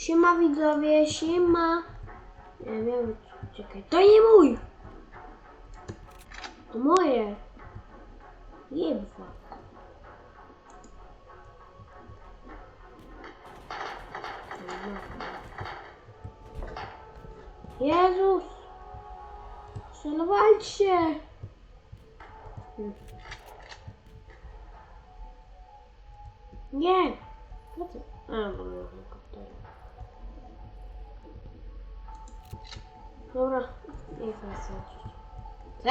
Siema widzowie, siema. Nie wiem, czekaj, to nie mój! To moje. Jebwa. Jezus! Celowajcie! Nie! Co? A, bo. Dobra, niech nas lecieć. Co?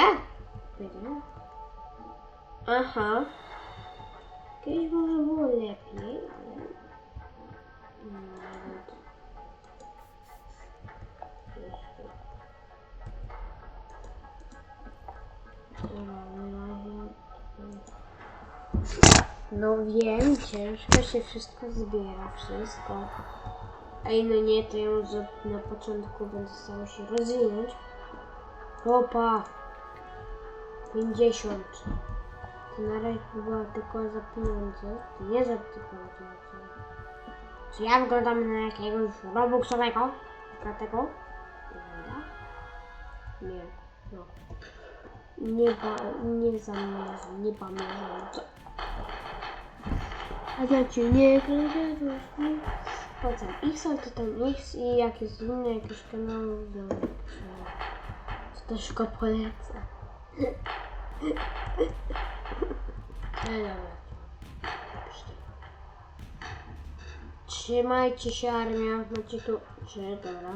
Wiedziałem. Aha. Kiedyś może było lepiej, ale... No wiem, ciężko się wszystko zbiera, wszystko. Ej, no nie, to może na początku będę starał się rozwinąć. Opa! 50. To na razie była tylko za pieniądze. To nie za tylko za pieniądze. Czy ja wyglądam na jakiegoś robuxowego? Dlatego? Nie. No. Nie, pa, nie zamierzam, nie pamiętam. A ja cię nie kręcę, po Ich są to tam X i jak jest inny jakiś kanał, to, to też go polecę. Ale dobra. Trzymajcie się armia, macie tu... Czy, dobra.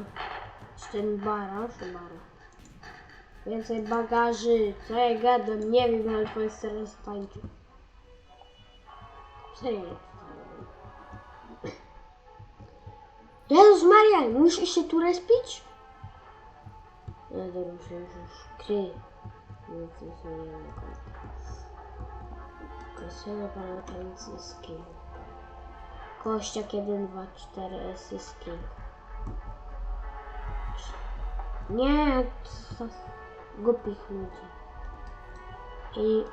Czy ten bara, czy bara. Więcej bagaży, co ja gadam, nie wiem, ale twoje stare stańczy. Serio. Jezus Maria, musisz się tu respić? No dobra, już, już, już. Kry. Nic nie są nie na konta. Kasyno pana francuski. Kościak 1, 2, 4, S jest king. Nie, to głupich ludzi. I...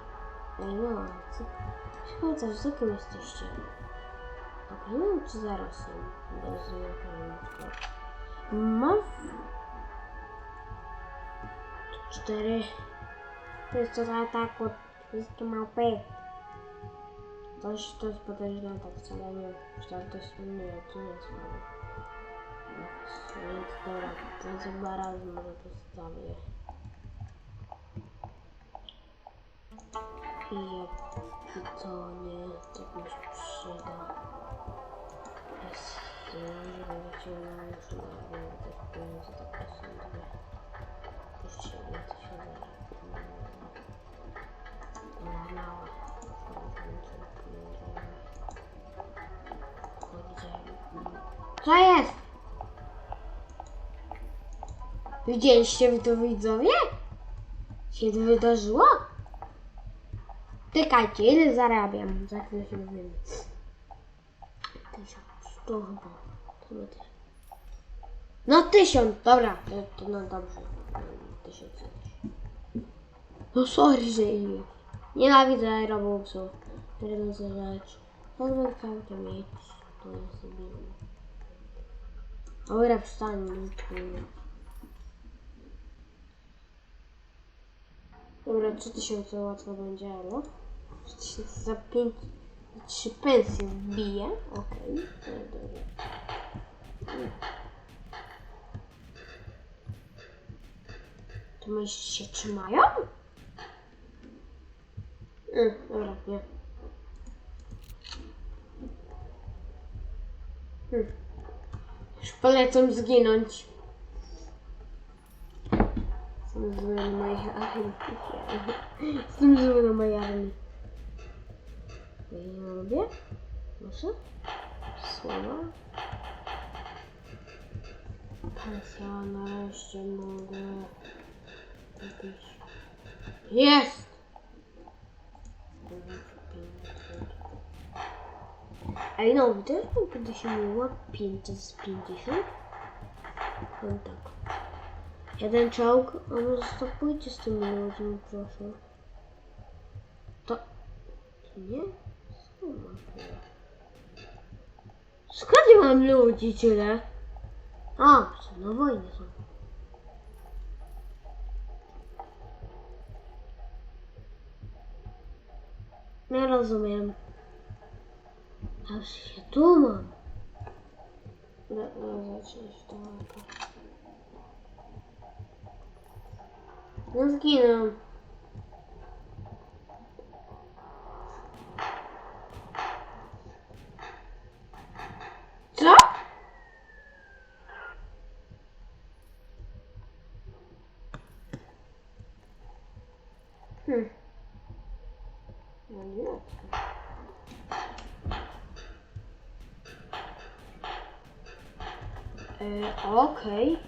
No, co... Chociaż za kim jesteście? Так, ну чи зараз я розмикаю відкрити. Мав 4. Тобто за так от виски мапи. То щось подожди, так це не е. щось не це е не смогу. Смотрите, два раза можно поставить. I to nie, to mi się przyda. Jest, że będziecie na już na więcej pieniędzy, takie są dwie. Jeszcze więcej się zależy. Mała. Co jest? Widzieliście wy to widzowie? Się to wydarzyło? Tykajcie, ile zarabiam? Za chwilę się dowiemy. Tysiąc, to chyba. No tysiąc, dobra, to, to no dobrze. Tysiąc. No sorry, że ile. Nienawidzę Robuxów. On bym chciał to mieć. To ja sobie. Dobra, wstań. Dobra, 3000 łatwo będzie, ale 3000 za 5 3 pensje wbiję. Okej, okay. dobra. To myślisz się trzymają? Mm, dobra, nie. Hmm. Już polecam zginąć. Jestem zły na mojej armii. Jestem zły na mojej armii. Ja robię? Proszę? Słowa? Pensja, nareszcie mogę. Jakiś... Jest! Ej, no, też bym kiedyś miała 550? No tak. Jeden czołg, a może stopujcie z tymi ludźmi, proszę. To nie? Skąd ja mam ludzi tyle? A, przecież na wojnie są. Nie rozumiem. Aż się tu mam. No, no, zacząć to. No zginę. Hmm. No nie. E, Okej.